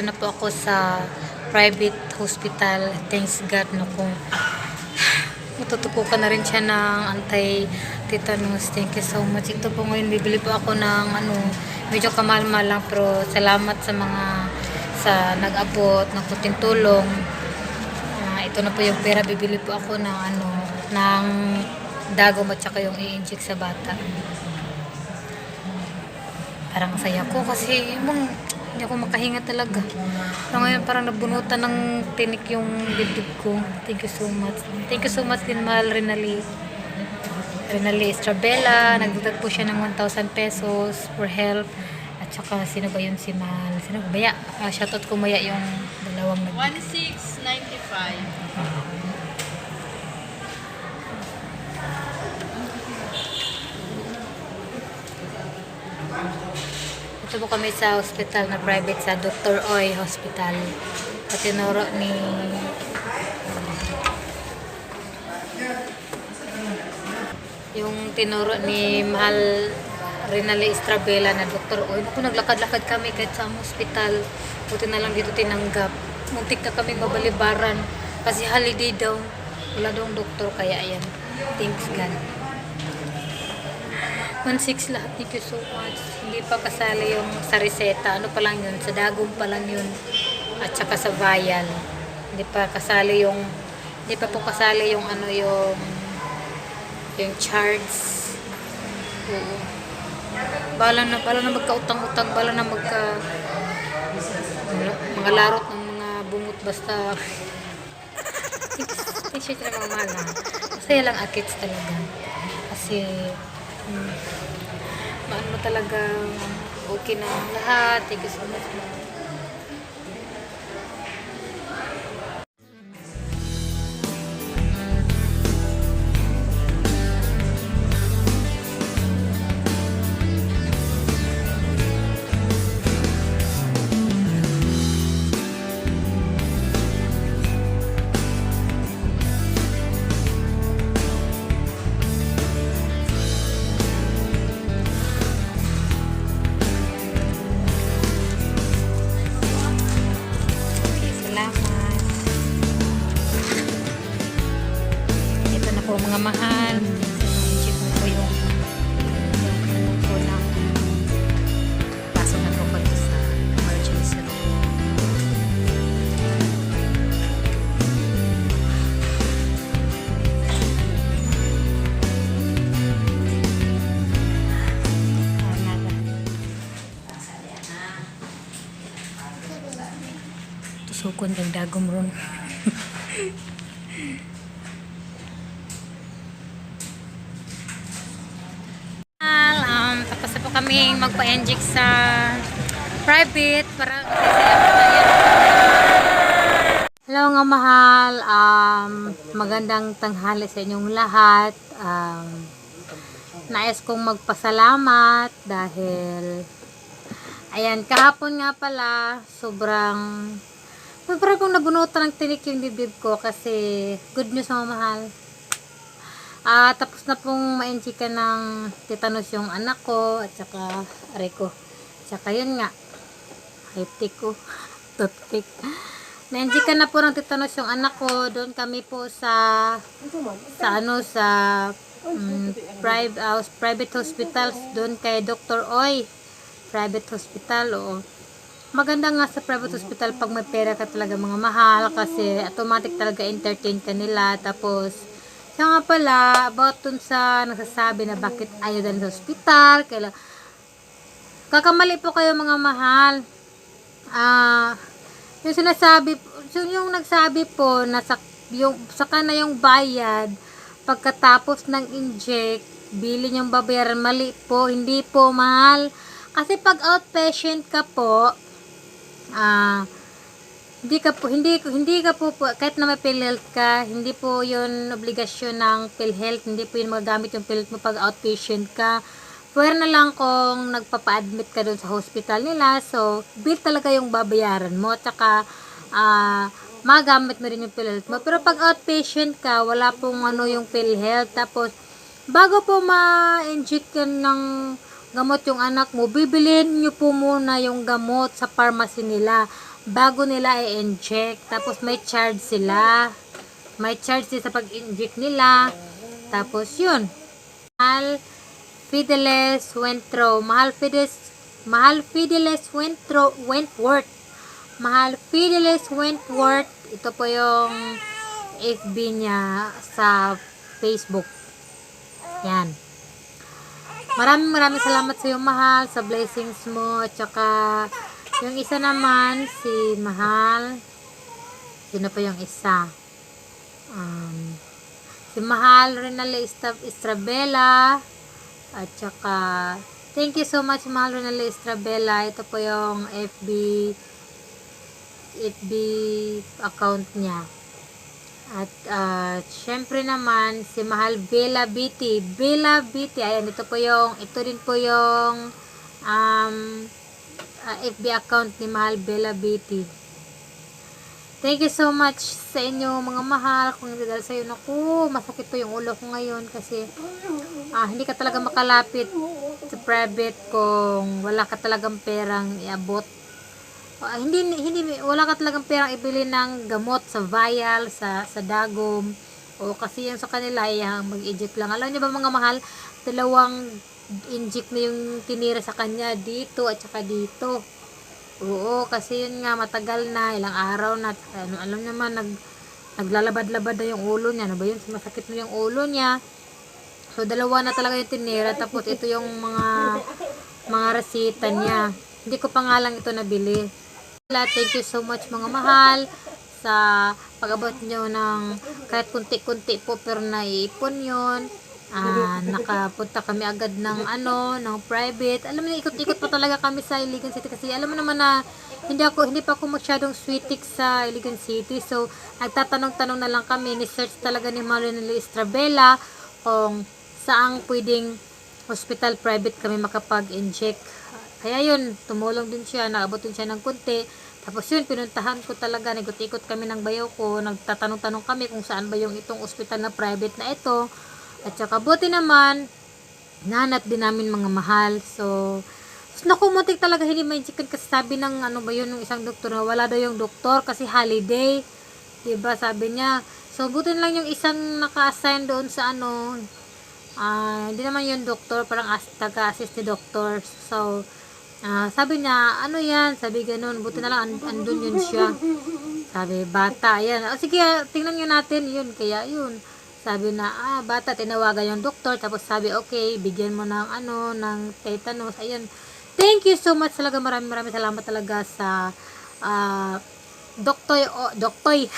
Hello mga mahal, um, dito na po ako sa private hospital. Thanks God na kung matutupukan na rin siya ng anti-tetanus. Thank you so much. Ito po ngayon, bibili po ako ng ano, medyo kamalmal lang pero salamat sa mga sa nag-abot, ng kunting tulong. Ah, ito na po yung pera, bibili po ako ng ano, ng dagom at saka yung i-inject sa bata parang saya ko kasi mong hindi ako makahinga talaga. So ngayon parang nabunutan ng tinik yung dibdib ko. Thank you so much. Thank you so much din mahal Renali. Renali Estrabella. Nagdagdag po siya ng 1,000 pesos for help. At saka sino ba yun si Mahal? Sino ba? Maya. Uh, shoutout ko maya yung dalawang nag 1695. Ito po kami sa hospital na private sa Dr. Oy Hospital. Sa tinuro ni yung tinuro ni Mahal Rinaldi Estrabela na Dr. Oy. Naku, naglakad-lakad kami kahit sa hospital. Buti na lang dito tinanggap. Muntik na kami mabalibaran. Kasi holiday daw. Wala daw doktor kaya ayan. Thanks God. 1.6 lahat. Thank you so much. Hindi pa kasali yung sa reseta. Ano pa lang yun? Sa dagong pa lang yun. At saka sa vial. Hindi pa kasali yung hindi pa po kasali yung ano yung yung charts. Oo. Bala na, bala na magkautang-utang, bala na magka mga larot ng mga bungot basta t-shirt na mga mahal na. Masaya lang akits talaga. Kasi hmm, maano mo talaga okay na lahat. Thank you so much. Tusukon kang dagom ron. um, tapos na po kami magpa-inject sa private para Hello nga mahal, um, magandang tanghali sa inyong lahat. Um, nais kong magpasalamat dahil Ayan, kahapon nga pala, sobrang, sobrang kong nabunutan ng tinik yung dibdib ko kasi good news mga mahal. Ah, tapos na pong ma-NG ka ng tetanus yung anak ko at saka aray ko. Tsaka yun nga, high ko, toothpick. Na-NG ka na po ng tetanus yung anak ko. Doon kami po sa, sa ano, sa mm, private, house, private hospitals. Doon kay Dr. Oy private hospital o maganda nga sa private hospital pag may pera ka talaga mga mahal kasi automatic talaga entertain ka nila. Tapos siya nga pala about dun sa nagsasabi na bakit ayaw din sa hospital kaila kakamali po kayo mga mahal. Ah yung sinasabi yung, yung nagsabi po na sa, yung, saka na yung bayad pagkatapos ng inject bili niyong babayaran mali po hindi po mahal. Kasi pag outpatient ka po, ah, hindi ka po, hindi, hindi ka po, po, kahit na may PhilHealth ka, hindi po yun obligasyon ng PhilHealth, hindi po yun magagamit yung PhilHealth mo pag outpatient ka. Pwede na lang kung nagpapa-admit ka doon sa hospital nila, so, bill talaga yung babayaran mo, at saka, ah, magamit mo rin yung PhilHealth mo. Pero pag outpatient ka, wala pong ano yung PhilHealth, tapos, bago po ma-inject ka ng gamot yung anak mo, bibilin nyo po muna yung gamot sa pharmacy nila bago nila i-inject. Tapos may charge sila. May charge sila sa pag-inject nila. Tapos yun. Mahal Fidelis Wentro. Mahal Fidelis Mahal Fidelis Wentro Wentworth. Mahal Fidelis Wentworth. Ito po yung FB niya sa Facebook. Yan. Maraming maraming salamat sa iyo, Mahal, sa blessings mo. At saka, yung isa naman, si Mahal. Sino pa yung isa? Um, si Mahal Renale Estra- Estrabela. At saka, thank you so much, Mahal Renale Estrabela. Ito po yung FB FB account niya. At uh, syempre naman si Mahal Bella Biti. Bella Biti. Ayan, ito po yung ito din po yung um, uh, FB account ni Mahal Bella Biti. Thank you so much sa inyo mga mahal. Kung hindi dahil sa iyo, naku, masakit po yung ulo ko ngayon kasi ah, hindi ka talaga makalapit sa private kung wala ka talagang perang iabot Ah, hindi hindi wala ka talagang perang ibili ng gamot sa vial sa sa dagom o kasi yung sa kanila ay ah, mag-inject lang. Alam niyo ba mga mahal dalawang inject na yung tinira sa kanya dito at saka dito. Oo kasi yun nga matagal na ilang araw na ano, alam niyo man nag naglalabad-labad na yung ulo niya. Ano ba yun? Masakit na yung ulo niya. So dalawa na talaga yung tinira. Tapos ito yung mga mga resita niya. Hindi ko pa nga lang ito nabili Thank you so much mga mahal sa pag-abot nyo ng kahit kunti-kunti po pero naiipon yun. Ah, nakapunta kami agad ng ano, ng private. Alam mo, ikot-ikot pa talaga kami sa Iligan City kasi alam mo naman na hindi ako hindi pa ako masyadong sweetik sa Iligan City. So, nagtatanong-tanong na lang kami, ni-search talaga ni Marilyn Estrabella kung saang pwedeng hospital private kami makapag-inject. Kaya yun, tumulong din siya, naabot din siya ng kunti. Tapos yun, pinuntahan ko talaga, nagot-ikot kami ng bayaw ko, nagtatanong-tanong kami kung saan ba yung itong ospital na private na ito. At saka buti naman, nanat din namin mga mahal. So, naku, muntik talaga hindi may chicken kasi sabi ng ano ba yun, ng isang doktor na wala daw yung doktor kasi holiday. 'Di ba sabi niya. So, buti na lang yung isang naka-assign doon sa ano, ah, hindi naman yung doktor, parang as, taga-assist ni doctor. So, ah, sabi niya, ano yan? Sabi ganun, buti na lang and, andun yun siya. Sabi, bata, yan. O sige, ah, tingnan nyo natin yun. Kaya yun. Sabi na, ah, bata, tinawagan yung doktor. Tapos sabi, okay, bigyan mo ng ano, ng tetanus. Ayun. Thank you so much talaga. Maraming maraming salamat talaga sa ah, Doktoy, o, Doktoy.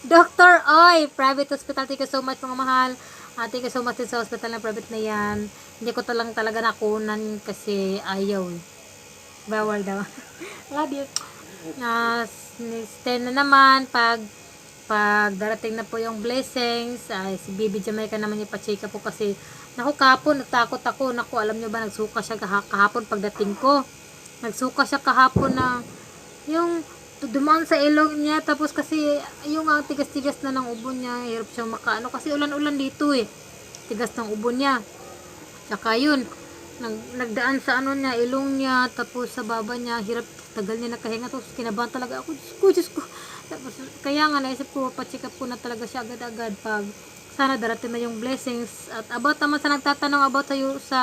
Dr. Oy, private hospital. Thank you so much mga mahal. So much din sa hospital na private na yan. Hindi ko talang talaga nakunan kasi ayaw. eh. Bawal daw. Love you. Uh, stay na naman pag pag darating na po yung blessings, ay si Bibi Jamaica naman yung pa-check po kasi naku kahapon, natakot ako. Naku, alam nyo ba, nagsuka siya kaha- kahapon pagdating ko. Nagsuka siya kahapon na yung dumaan sa ilong niya. Tapos kasi yung ang tigas-tigas na ng ubo niya hirap siyang makaano. Kasi ulan-ulan dito eh. Tigas ng ubo niya. Tsaka yun nag, nagdaan sa ano niya ilong niya tapos sa baba niya hirap tagal niya nakahinga. Tapos kinabahan talaga ako. Diyos ko Diyos ko. Tapos kaya nga naisip ko pa-check up ko na talaga siya agad-agad pag sana darating na yung blessings. At about naman sa nagtatanong about sa, sa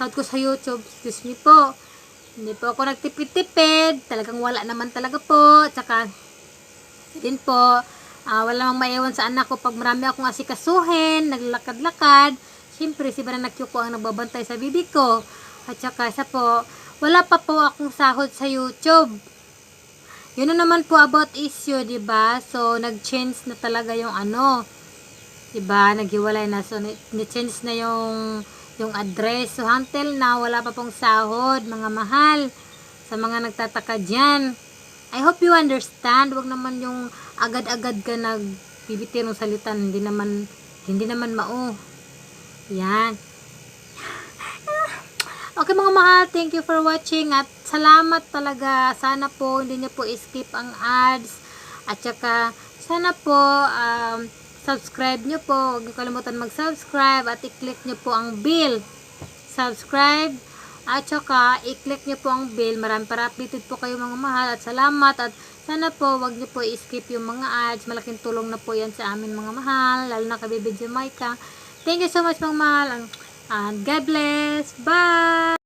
sahod ko sa YouTube excuse me po hindi po ako nagtipid-tipid. Talagang wala naman talaga po. Tsaka, din po, ah, wala mang maiwan sa anak ko pag marami akong asikasuhin, naglalakad-lakad. Siyempre, si Bananak ko ang nagbabantay sa bibi ko. At saka, isa po, wala pa po akong sahod sa YouTube. Yun na naman po about issue, 'di ba So, nag-change na talaga yung ano. ba Naghiwalay na. So, ni- ni-change na yung yung address. So, until na, wala pa pong sahod, mga mahal. Sa mga nagtataka dyan. I hope you understand. Huwag naman yung agad-agad ka nagbibitir ng salitan. Hindi naman, hindi naman mao. Yan. Okay mga mahal, thank you for watching at salamat talaga. Sana po hindi niyo po skip ang ads at saka sana po um, subscribe niyo po. Huwag niyo kalimutan mag-subscribe at i-click niyo po ang bell. subscribe, at saka i-click nyo po ang bell. Marami para updated po kayo mga mahal. At salamat. At sana po wag nyo po i-skip yung mga ads. Malaking tulong na po yan sa amin mga mahal. Lalo na kay Baby Jamaica. Thank you so much mga mahal. And God bless. Bye!